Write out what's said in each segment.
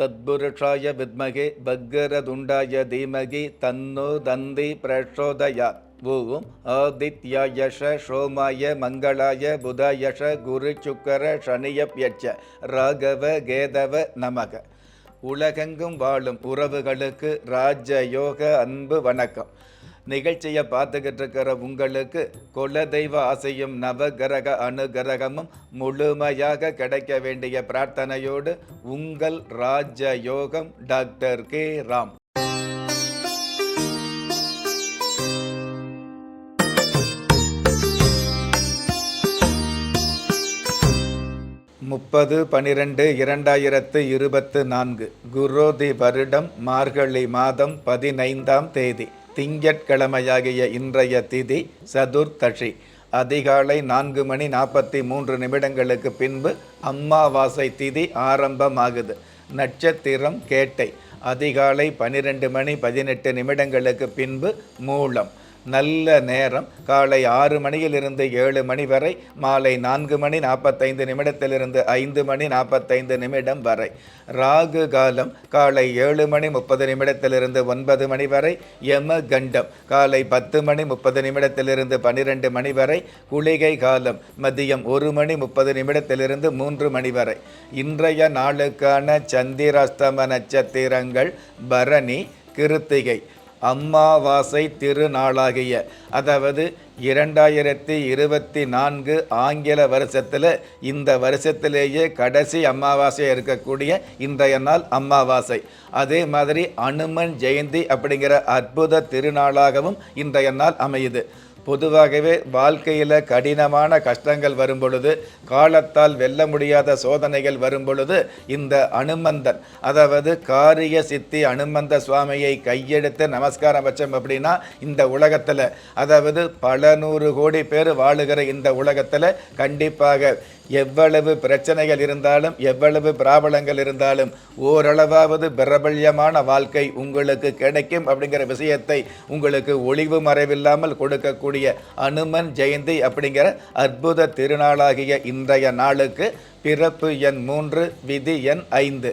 தத்புருஷாய வித்மகே பக்கரதுண்டாய தீமகி தன்னு தந்தி பிரச்சோதயாத் ஓம் ஆதித்யாயஷ சோமாய மங்களாய புதாயஷ குரு சுக்கர சனியப்யட்ச ராகவ கேதவ நமக உலகெங்கும் வாழும் உறவுகளுக்கு ராஜயோக அன்பு வணக்கம். நிகழ்ச்சியை பார்த்துக்கிட்டு இருக்கிற உங்களுக்கு குலதெய்வ ஆசையும் நவகிரக அனுகிரகமும் முழுமையாக கிடைக்க வேண்டிய பிரார்த்தனையோடு உங்கள் ராஜயோகம் டாக்டர் கே ராம். முப்பது பனிரெண்டு இரண்டாயிரத்து இருபத்து நான்கு குரோதி வருடம் மார்கழி மாதம் பதினைந்தாம் தேதி. திங்கட்கிழமையாகிய இன்றைய திதி சதுர்த்தஷி அதிகாலை நான்கு மணி நாற்பத்தி மூன்று நிமிடங்களுக்கு பின்பு அம்மாவாசை திதி ஆரம்பமாகுது. நட்சத்திரம் கேட்டை. அதிகாலை பன்னிரெண்டு மணி பதினெட்டு நிமிடங்களுக்கு பின்பு மூலம். நல்ல நேரம். காலை ஆறு மணியிலிருந்து ஏழு மணி வரை மாலை நான்கு மணி நாற்பத்தைந்து நிமிடத்திலிருந்து ஐந்து மணி நாற்பத்தைந்து நிமிடம் வரை. ராகு காலம் காலை ஏழு மணி முப்பது நிமிடத்திலிருந்து ஒன்பது மணி வரை யம கண்டம் காலை பத்து மணி முப்பது நிமிடத்திலிருந்து பன்னிரெண்டு மணி வரை குளிகை காலம் மதியம் ஒரு மணி முப்பது நிமிடத்திலிருந்து மூன்று மணி வரை. இன்றைய நாளுக்கான சந்திராஸ்தம நட்சத்திரங்கள் பரணி கிருத்திகை. அம்மாவாசை திருநாளாகிய அதாவது இரண்டாயிரத்தி இருபத்தி நான்கு ஆங்கில வருஷத்தில் இந்த வருஷத்திலேயே கடைசி அமாவாசையாக இருக்கக்கூடிய இன்றைய நாள் அமாவாசை அதே மாதிரி அனுமன் ஜெயந்தி அப்படிங்கிற அற்புத திருநாளாகவும் இன்றைய நாள் அமையுது. பொதுவாகவே வாழ்க்கையில் கடினமான கஷ்டங்கள் வரும் பொழுது காலத்தால் வெல்ல முடியாத சோதனைகள் வரும் பொழுது இந்த அனுமந்தன் அதாவது காரிய சித்தி அனுமந்த சுவாமியை கையெடுத்து நமஸ்காரம் வச்சோம் அப்படின்னா இந்த உலகத்தில் அதாவது பல நூறு கோடி பேர் வாழுகிற இந்த உலகத்தில் கண்டிப்பாக எவ்வளவு பிரச்சனைகள் இருந்தாலும் எவ்வளவு பிராபலங்கள் இருந்தாலும் ஓரளவாவது பிரபல்யமான வாழ்க்கை உங்களுக்கு கிடைக்கும் அப்படிங்கிற விஷயத்தை உங்களுக்கு ஒளிவு மறைவில்லாமல் கொடுக்கக்கூடிய அனுமன் ஜெயந்தி அப்படிங்கிற அற்புத திருநாளாகிய இன்றைய நாளுக்கு பிறப்பு எண் மூன்று விதி எண் ஐந்து.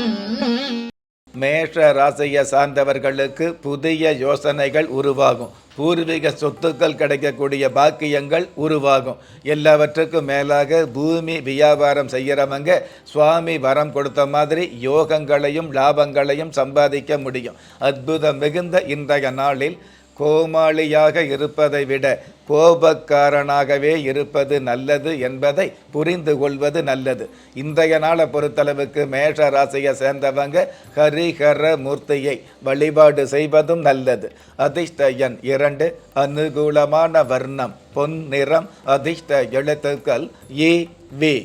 மேஷ ராசியை சார்ந்தவர்களுக்கு புதிய யோசனைகள் உருவாகும். பூர்வீக சொத்துக்கள் கிடைக்கக்கூடிய பாக்கியங்கள் உருவாகும். எல்லாவற்றுக்கும் மேலாக பூமி வியாபாரம் செய்கிறவங்க சுவாமி வரம் கொடுத்த மாதிரி யோகங்களையும் லாபங்களையும் சம்பாதிக்க முடியும். அற்புதம் மிகுந்த இன்றைய நாளில் கோமாளியாக இருப்பதை விட கோபக்காரனாகவே இருப்பது நல்லது என்பதை புரிந்து கொள்வது நல்லது. இன்றைய நாளை பொறுத்தளவுக்கு மேஷ ராசியை சேர்ந்தவங்க ஹரிஹர மூர்த்தியை வழிபாடு செய்வதும் நல்லது. அதிர்ஷ்ட எண் இரண்டு அனுகூலமான வர்ணம் பொன் நிறம் அதிர்ஷ்ட எழுத்துக்கள் ஏ வி.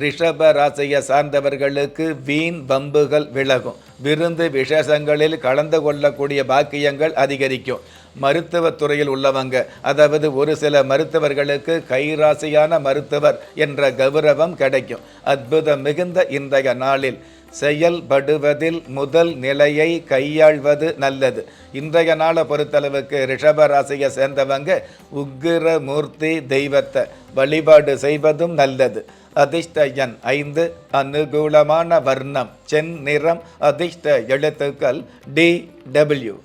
ரிஷப ராசியை சார்ந்தவர்களுக்கு வீண் பம்புகள் விலகும். விருந்து விசேஷங்களில் கலந்து கொள்ளக்கூடிய பாக்கியங்கள் அதிகரிக்கும். மருத்துவத்துறையில் உள்ளவங்க அதாவது ஒரு சில மருத்துவர்களுக்கு கைராசியான மருத்துவர் என்ற கௌரவம் கிடைக்கும். அற்புதம் மிகுந்த இன்றைய நாளில் செயல்படுவதில் முதல் நிலையை கையாள்வது நல்லது. இன்றைய நாளை பொறுத்தளவுக்கு ரிஷப ராசியை சேர்ந்தவங்க உக்கிர மூர்த்தி தெய்வத்தை வழிபாடு செய்வதும் நல்லது. அதிர்ஷ்ட எண் ஐந்து அனுகூலமான வர்ணம் சென் நிறம் அதிர்ஷ்ட எழுத்துக்கள் டி டபிள்யூ.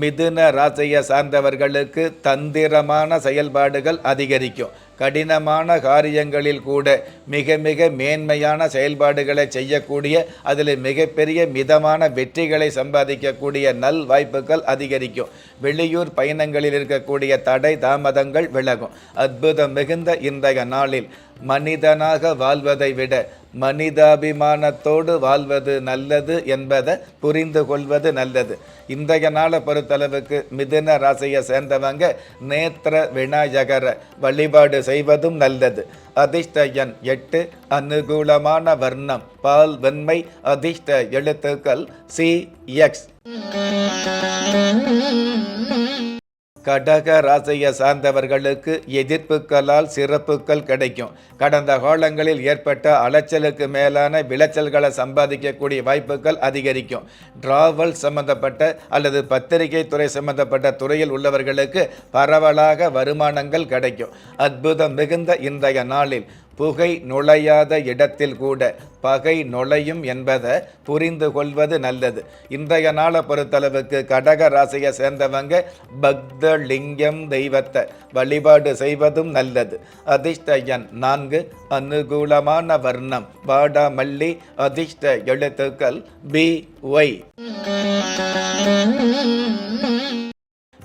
மிதுன ராசியை சார்ந்தவர்களுக்கு தந்திரமான செயல்பாடுகள் அதிகரிக்கும். கடினமான காரியங்களில் கூட மிக மிக மேன்மையான செயல்பாடுகளை செய்யக்கூடிய அதில் மிகப்பெரிய மிதமான வெற்றிகளை சம்பாதிக்கக்கூடிய நல் வாய்ப்புகள் அதிகரிக்கும். வெளியூர் பயணங்களில் இருக்கக்கூடிய தடை தாமதங்கள் விலகும். அற்புதம் மிகுந்த இன்றைய நாளில் மனிதனாக வாழ்வதை விட மனிதாபிமானத்தோடு வாழ்வது நல்லது என்பதை புரிந்து கொள்வது நல்லது. இன்றைய நாளை பொறுத்தளவுக்கு மிதுன ராசியை சேர்ந்தவங்க நேத்திர விநாயகரை வழிபாடு செய்வதும் நல்லது. அதிர்ஷ்ட எண் எட்டு அனுகூலமான வர்ணம் பால் வெண்மை அதிர்ஷ்ட எழுத்துக்கள் சி எக்ஸ் கடக ராசியை சார்ந்தவர்களுக்கு எதிர்ப்புகளால் சிறப்புகள் கிடைக்கும். கடந்த காலங்களில் ஏற்பட்ட அலைச்சலுக்கு மேலான விளைச்சல்களை சம்பாதிக்கக்கூடிய வாய்ப்புகள் அதிகரிக்கும். டிராவல் சம்பந்தப்பட்ட அல்லது பத்திரிகை துறை சம்பந்தப்பட்ட துறையில் உள்ளவர்களுக்கு பரவலாக வருமானங்கள் கிடைக்கும். அற்புதம் மிகுந்த இன்றைய நாளில் புகை நுழையாத இடத்தில் கூட பகை நுழையும் என்பதை புரிந்து கொள்வது நல்லது. இன்றைய நாளை பொறுத்தளவுக்கு கடக ராசியை சேர்ந்தவங்க பக்த லிங்கம் தெய்வத்தை வழிபாடு செய்வதும் நல்லது. அதிர்ஷ்ட எண் நான்கு அனுகூலமான வர்ணம் வாடாமல்லி அதிர்ஷ்ட எழுத்துக்கள் பி ஒய்.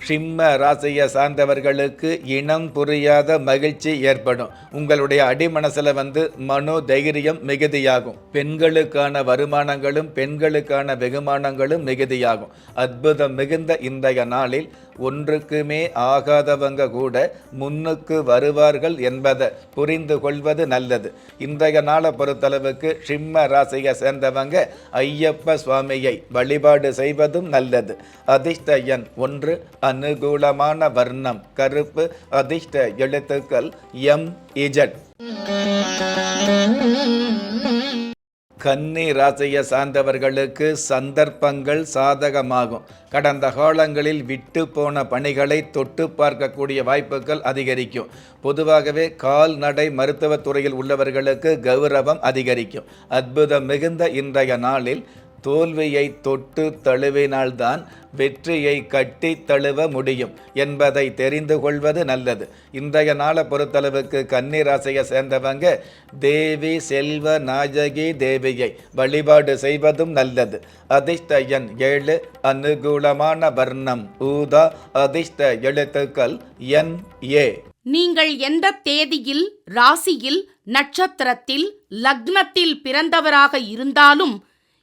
சிம்ம ராசியை சார்ந்தவர்களுக்கு இனம் புரியாத மகிழ்ச்சி ஏற்படும். உங்களுடைய அடிமனசில் வந்து மனோ தைரியம் மிகுதியாகும். பெண்களுக்கான வருமானங்களும் பெண்களுக்கான வெகுமானங்களும் மிகுதியாகும். அற்புதம் மிகுந்த இன்றைய நாளில் ஒன்றுக்குமே ஆகாதவங்க கூட முன்னுக்கு வருவார்கள் என்பதை புரிந்து கொள்வது நல்லது. இன்றைய நாளை பொறுத்தளவுக்கு சிம்ம ராசியை சேர்ந்தவங்க ஐயப்ப சுவாமியை வழிபாடு செய்வதும் நல்லது. அதிர்ஷ்ட எண் ஒன்று அனுகூலமான வர்ணம் கருப்பு அதிர்ஷ்ட எழுத்துக்கள் எம் இஜட். கன்னி ராசியை சார்ந்தவர்களுக்கு சந்தர்ப்பங்கள் சாதகமாகும். கடந்த காலங்களில் விட்டு போன பணிகளை தொட்டு பார்க்கக்கூடிய வாய்ப்புகள் அதிகரிக்கும். பொதுவாகவே கால்நடை மருத்துவத் துறையில் உள்ளவர்களுக்கு கௌரவம் அதிகரிக்கும். அற்புதம் மிகுந்த இன்றைய நாளில் தோல்வியை தொட்டு தழுவினால்தான் வெற்றியை கட்டி தழுவ முடியும் என்பதை தெரிந்து கொள்வது நல்லது. இன்றைய நாளை பொறுத்தளவுக்கு கன்னிராசியை சேர்ந்தவங்க தேவி செல்வ நாயகி தேவியை வழிபாடு செய்வதும் நல்லது. அதிர்ஷ்ட எண் ஏழு அனுகூலமான வர்ணம். ஊதா அதிர்ஷ்ட எழுத்துக்கள் என் ஏ. நீங்கள் எந்த தேதியில் ராசியில் நட்சத்திரத்தில் லக்னத்தில் பிறந்தவராக இருந்தாலும்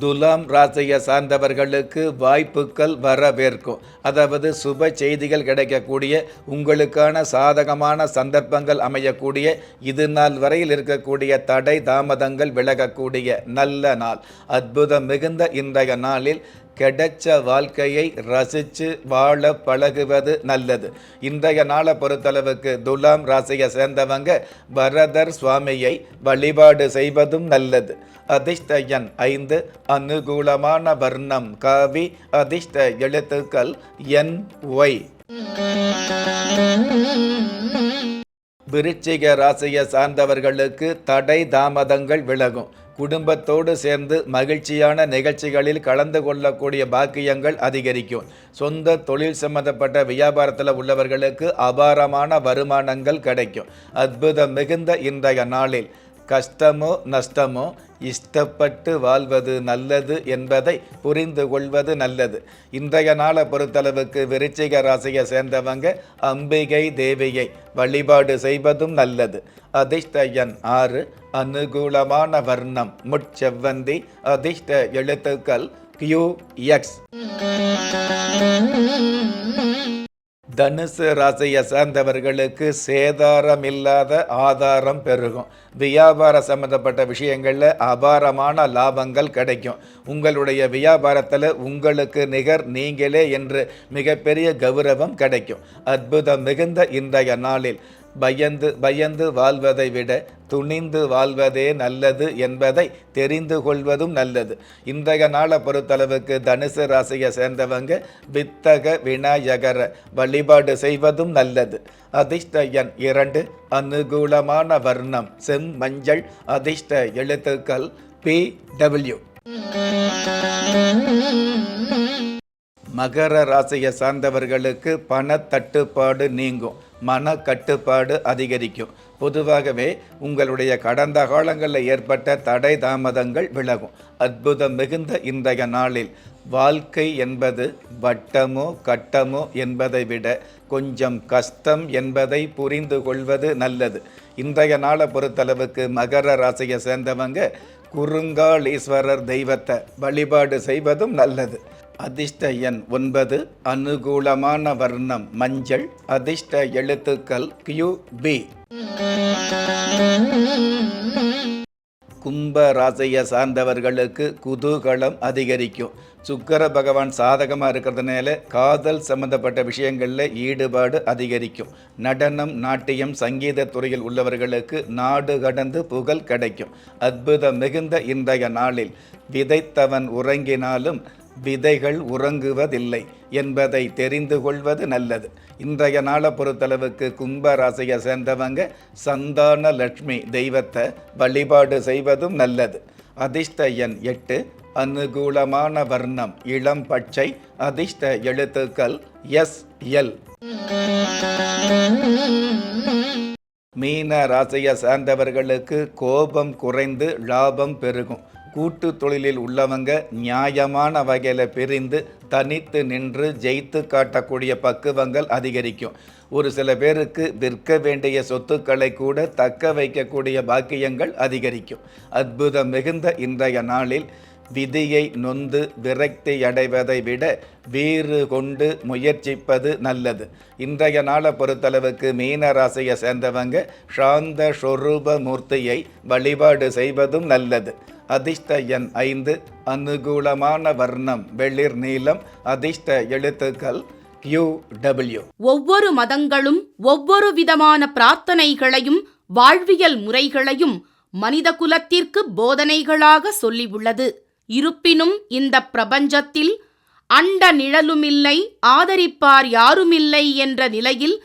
துலாம் ராசியை சார்ந்தவர்களுக்கு வாய்ப்புகள் வரவேற்கும். அதாவது சுப செய்திகள் கிடைக்கக்கூடிய உங்களுக்கான சாதகமான சந்தர்ப்பங்கள் அமையக்கூடிய இது நாள் வரையில் இருக்கக்கூடிய தடை தாமதங்கள் விலகக்கூடிய நல்ல நாள். அற்புதம் மிகுந்த இன்றைய நாளில் கிடைச்ச வாழ்க்கையை ரசித்து வாழ பழகுவது நல்லது. இன்றைய நாளை பொறுத்தளவுக்கு துலாம் ராசியை சேர்ந்தவங்க வரதர் சுவாமியை வழிபாடு செய்வதும் நல்லது. அதிர்ஷ்ட எண் ஐந்து அனுகூலமான வர்ணம் காவி அதிர்ஷ்ட எழுத்துக்கள் என் ஒய். விருச்சிக ராசியை சார்ந்தவர்களுக்கு தடை தாமதங்கள் விலகும். குடும்பத்தோடு சேர்ந்து மகிழ்ச்சியான நிகழ்ச்சிகளில் கலந்து கொள்ளக்கூடிய பாக்கியங்கள் அதிகரிக்கும். சொந்த தொழில் சம்பந்தப்பட்ட வியாபாரத்தில் உள்ளவர்களுக்கு அபாரமான வருமானங்கள் கிடைக்கும். அற்புதம் மிகுந்த இன்றைய நாளில். கஷ்டமோ நஷ்டமோ இஷ்டப்பட்டு வாழ்வது நல்லது என்பதை புரிந்து கொள்வது நல்லது. இன்றைய நாளை பொறுத்தளவுக்கு விருச்சிக ராசியை சேர்ந்தவங்க அம்பிகை தேவியை வழிபாடு செய்வதும் நல்லது. அதிர்ஷ்ட எண் ஆறு அனுகூலமான வர்ணம் முட்செவ்வந்தி அதிர்ஷ்ட எழுத்துக்கள் கியூ எக்ஸ் தனுசு ராசியை சார்ந்தவர்களுக்கு சேதாரம் இல்லாத ஆதாரம் பெருகும். வியாபார சம்பந்தப்பட்ட விஷயங்களில் அபாரமான லாபங்கள் கிடைக்கும். உங்களுடைய வியாபாரத்தில் உங்களுக்கு நிகர் நீங்களே என்று மிகப்பெரிய கௌரவம் கிடைக்கும். அற்புதம் மிகுந்த இன்றைய நாளில். பயந்து பயந்து வாழ்வதை விட துணிந்து வாழ்வதே நல்லது என்பதை தெரிந்து கொள்வதும் நல்லது. இன்றைய நாளை பொறுத்தளவுக்கு தனுசு ராசியை சேர்ந்தவங்க வித்தக விநாயகர வழிபாடு செய்வதும் நல்லது. அதிர்ஷ்ட எண் இரண்டு அனுகூலமான வர்ணம் செம் மஞ்சள் அதிர்ஷ்ட எழுத்துக்கள் பி டபிள்யூ. மகர ராசியை சார்ந்தவர்களுக்கு பணத்தட்டுப்பாடு நீங்கும். மன கட்டுப்பாடு அதிகரிக்கும். பொதுவாகவே உங்களுடைய கடந்த காலங்களில் ஏற்பட்ட தடை தாமதங்கள் விலகும். அற்புதம் மிகுந்த இன்றைய நாளில் வாழ்க்கை என்பது வட்டமோ கட்டமோ என்பதை விட கொஞ்சம் கஷ்டம் என்பதை புரிந்து கொள்வது நல்லது. இன்றைய நாளை பொறுத்தளவுக்கு மகர ராசியை சேர்ந்தவங்க குறுங்காலீஸ்வரர் தெய்வத்தை வழிபாடு செய்வதும் நல்லது. அதிர்ஷ்ட எண் ஒன்பது அனுகூலமான வர்ணம் மஞ்சள் அதிர்ஷ்ட எழுத்துக்கள் கியூ பி கும்ப ராசியை சார்ந்தவர்களுக்கு குதூகலம் அதிகரிக்கும். சுக்கர பகவான் சாதகமாக இருக்கிறதுனால காதல் சம்பந்தப்பட்ட விஷயங்களில் ஈடுபாடு அதிகரிக்கும். நடனம் நாட்டியம் சங்கீத துறையில் உள்ளவர்களுக்கு நாடு கடந்து புகழ் கிடைக்கும். அற்புதம் மிகுந்த இன்றைய நாளில். விதைத்தவன் உறங்கினாலும் விதைகள் உறங்குவதில்லை என்பதை தெரிந்து கொள்வது நல்லது. இன்றைய நாளை பொறுத்தளவுக்கு கும்ப ராசியை சேர்ந்தவங்க சந்தான லட்சுமி தெய்வத்தை வழிபாடு செய்வதும் நல்லது. அதிர்ஷ்ட எண் எட்டு அனுகூலமான வர்ணம் இளம் பச்சை அதிர்ஷ்ட எழுத்துக்கள் எஸ் எல். மீன ராசியை சார்ந்தவர்களுக்கு கோபம் குறைந்து லாபம் பெருகும். கூட்டு தொழிலில் உள்ளவங்க நியாயமான வகையில் பிரிந்து தனித்து நின்று ஜெயித்து காட்டக்கூடிய பக்குவங்கள் அதிகரிக்கும். ஒரு சில பேருக்கு விற்க வேண்டிய சொத்துக்களை கூட தக்க வைக்கக்கூடிய பாக்கியங்கள் அதிகரிக்கும். அற்புதம் மிகுந்த இன்றைய நாளில் விதியை நொந்து விரக்தி அடைவதை விட வீறு கொண்டு முயற்சிப்பது நல்லது. இன்றைய நாளை பொறுத்தளவுக்கு மீன ராசியை சேர்ந்தவங்க சாந்த ஸ்வரூப மூர்த்தியை வழிபாடு செய்வதும் நல்லது. அதிர்ஷ்ட எண் ஐந்து அனுகூலமான வர்ணம் வெளிர் நீலம் அதிர்ஷ்ட எழுத்துக்கள் கியூ டபிள்யூ ஒவ்வொரு மதங்களும் ஒவ்வொரு விதமான பிரார்த்தனைகளையும் வாழ்வியல் முறைகளையும் மனித குலத்திற்கு போதனைகளாக சொல்லியுள்ளது. இருப்பினும் இந்த பிரபஞ்சத்தில் அண்ட நிழலுமில்லை ஆதரிப்பார் யாருமில்லை என்ற நிலையில்